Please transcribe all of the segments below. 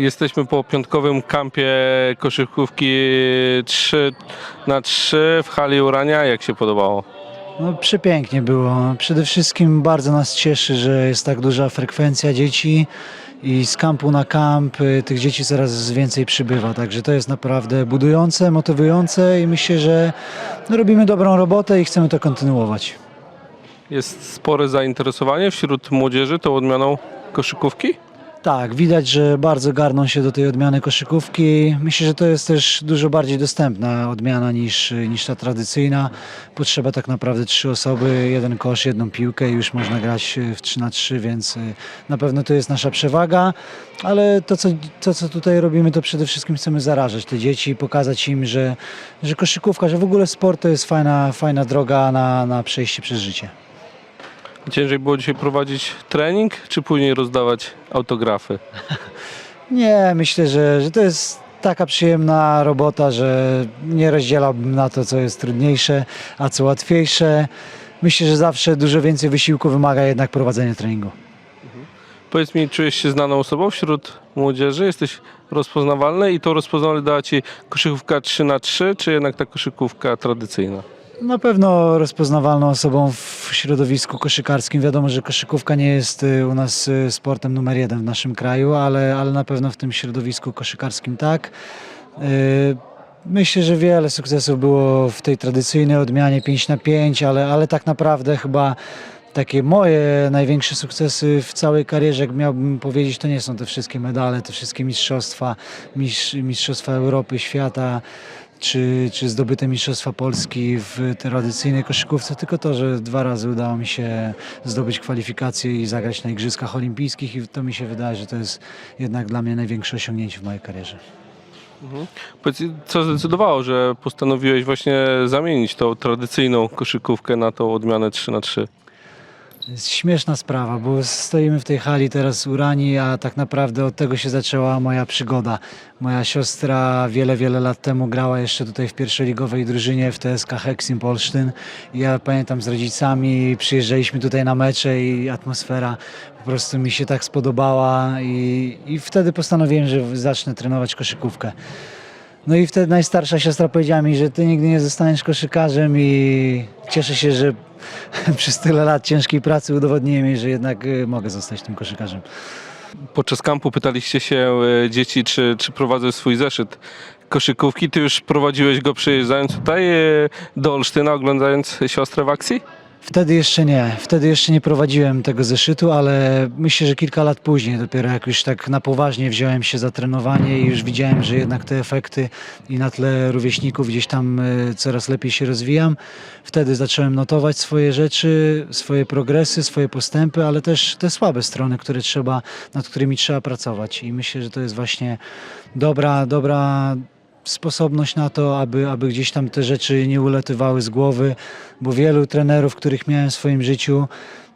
Jesteśmy po piątkowym kampie koszykówki 3 na 3 w hali Urania. Jak się podobało? No, przepięknie było. Przede wszystkim bardzo nas cieszy, że jest tak duża frekwencja dzieci i z kampu na kamp y, tych dzieci coraz więcej przybywa. Także to jest naprawdę budujące, motywujące i myślę, że no, robimy dobrą robotę i chcemy to kontynuować. Jest spore zainteresowanie wśród młodzieży tą odmianą koszykówki? Tak, widać, że bardzo garną się do tej odmiany koszykówki. Myślę, że to jest też dużo bardziej dostępna odmiana niż, niż ta tradycyjna. Potrzeba tak naprawdę trzy osoby, jeden kosz, jedną piłkę i już można grać w 3 na 3 więc y, na pewno to jest nasza przewaga. Ale to co, to, co tutaj robimy, to przede wszystkim chcemy zarażać te dzieci, pokazać im, że, że koszykówka, że w ogóle sport to jest fajna, fajna droga na, na przejście przez życie. Ciężej było dzisiaj prowadzić trening, czy później rozdawać autografy? Nie, myślę, że, że to jest taka przyjemna robota, że nie rozdzielałbym na to, co jest trudniejsze, a co łatwiejsze. Myślę, że zawsze dużo więcej wysiłku wymaga jednak prowadzenie treningu. Powiedz mi, czujesz się znaną osobą wśród młodzieży? Jesteś rozpoznawalny i to rozpoznawalne dała Ci koszykówka 3 na 3 czy jednak ta koszykówka tradycyjna? Na pewno rozpoznawalną osobą w środowisku koszykarskim. Wiadomo, że koszykówka nie jest y, u nas y, sportem numer jeden w naszym kraju, ale, ale na pewno w tym środowisku koszykarskim tak. Y, Myślę, że wiele sukcesów było w tej tradycyjnej odmianie 5 na 5, ale, ale tak naprawdę chyba takie moje największe sukcesy w całej karierze, jak miałbym powiedzieć, to nie są te wszystkie medale, te wszystkie mistrzostwa, mistrz, mistrzostwa Europy, świata, czy, czy zdobyte mistrzostwa Polski w tradycyjnej koszykówce, tylko to, że dwa razy udało mi się zdobyć kwalifikacje i zagrać na Igrzyskach Olimpijskich i to mi się wydaje, że to jest jednak dla mnie największe osiągnięcie w mojej karierze. Powiedz, co zdecydowało, że postanowiłeś właśnie zamienić tą tradycyjną koszykówkę na tą odmianę 3 na 3 To jest śmieszna sprawa, bo stoimy w tej hali teraz Urani, a tak naprawdę od tego się zaczęła moja przygoda. Moja siostra wiele, wiele lat temu grała jeszcze tutaj w pierwszoligowej drużynie w TSK Heksim Polsztyn. Ja pamiętam z rodzicami, przyjeżdżaliśmy tutaj na mecze i atmosfera po prostu mi się tak spodobała i, i wtedy postanowiłem, że zacznę trenować koszykówkę. No i wtedy najstarsza siostra powiedziała mi, że ty nigdy nie zostaniesz koszykarzem i cieszę się, że przez tyle lat ciężkiej pracy udowodniłem jej, że jednak y, mogę zostać tym koszykarzem. Podczas kampu pytaliście się e, dzieci, czy, czy prowadzą swój zeszyt koszykówki. Ty już prowadziłeś go przyjeżdżając tutaj e, do Olsztyna, oglądając siostrę w akcji? Wtedy jeszcze nie, wtedy jeszcze nie prowadziłem tego zeszytu, ale myślę, że kilka lat później, dopiero jak już tak na poważnie wziąłem się za trenowanie i już widziałem, że jednak te efekty i na tle rówieśników gdzieś tam y, coraz lepiej się rozwijam, wtedy zacząłem notować swoje rzeczy, swoje progresy, swoje postępy, ale też te słabe strony, które trzeba, nad którymi trzeba pracować. I myślę, że to jest właśnie dobra, dobra sposobność na to, aby, aby gdzieś tam te rzeczy nie uletywały z głowy, bo wielu trenerów, których miałem w swoim życiu,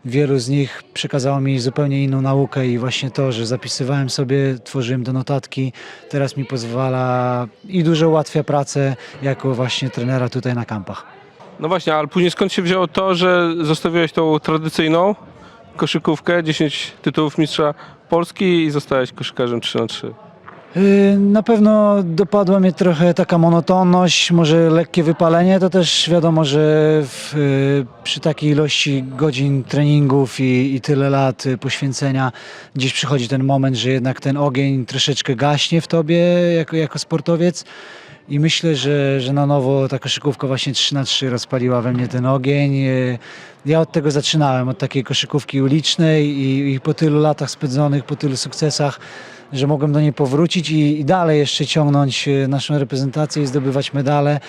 wielu z nich przekazało mi zupełnie inną naukę i właśnie to, że zapisywałem sobie, tworzyłem te notatki, teraz mi pozwala i dużo ułatwia pracę jako właśnie trenera tutaj na kampach. No właśnie, ale później skąd się wzięło to, że zostawiłeś tą tradycyjną koszykówkę, 10 tytułów mistrza Polski i zostałeś koszykarzem 3 na 3 Yy, Na pewno dopadła mnie trochę taka monotonność, może lekkie wypalenie. To też wiadomo, że w, yy, przy takiej ilości godzin treningów i, i tyle lat yy, poświęcenia gdzieś przychodzi ten moment, że jednak ten ogień troszeczkę gaśnie w tobie jako, jako sportowiec. I myślę, że, że na nowo ta koszykówka właśnie 3 na 3 rozpaliła we mnie ten ogień. Yy, Ja od tego zaczynałem, od takiej koszykówki ulicznej i, i po tylu latach spędzonych, po tylu sukcesach, że mogłem do niej powrócić i, i dalej jeszcze ciągnąć e, naszą reprezentację i zdobywać medale.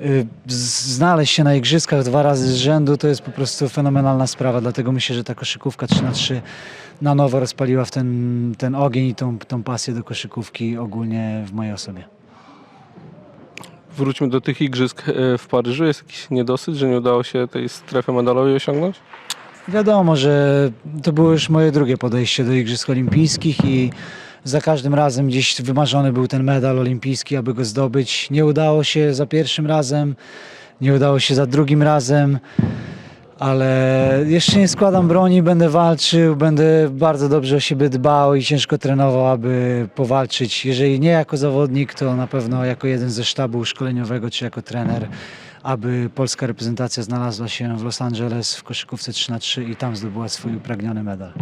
E, Znaleźć się na igrzyskach dwa razy z rzędu to jest po prostu fenomenalna sprawa, dlatego myślę, że ta koszykówka 3 na 3 na nowo rozpaliła w ten, ten ogień i tą, tą pasję do koszykówki ogólnie w mojej osobie. Wróćmy do tych igrzysk e, w Paryżu. Jest jakiś niedosyt, że nie udało się tej strefy medalowej osiągnąć? Wiadomo, że to było już moje drugie podejście do Igrzysk Olimpijskich i za każdym razem gdzieś wymarzony był ten medal olimpijski, aby go zdobyć. Nie udało się za pierwszym razem, nie udało się za drugim razem, ale jeszcze nie składam broni, będę walczył, będę bardzo dobrze o siebie dbał i ciężko trenował, aby powalczyć. Jeżeli nie jako zawodnik, to na pewno jako jeden ze sztabu szkoleniowego czy jako trener, aby polska reprezentacja znalazła się w Los Angeles w koszykówce 3 na 3 i tam zdobyła swój upragniony medal.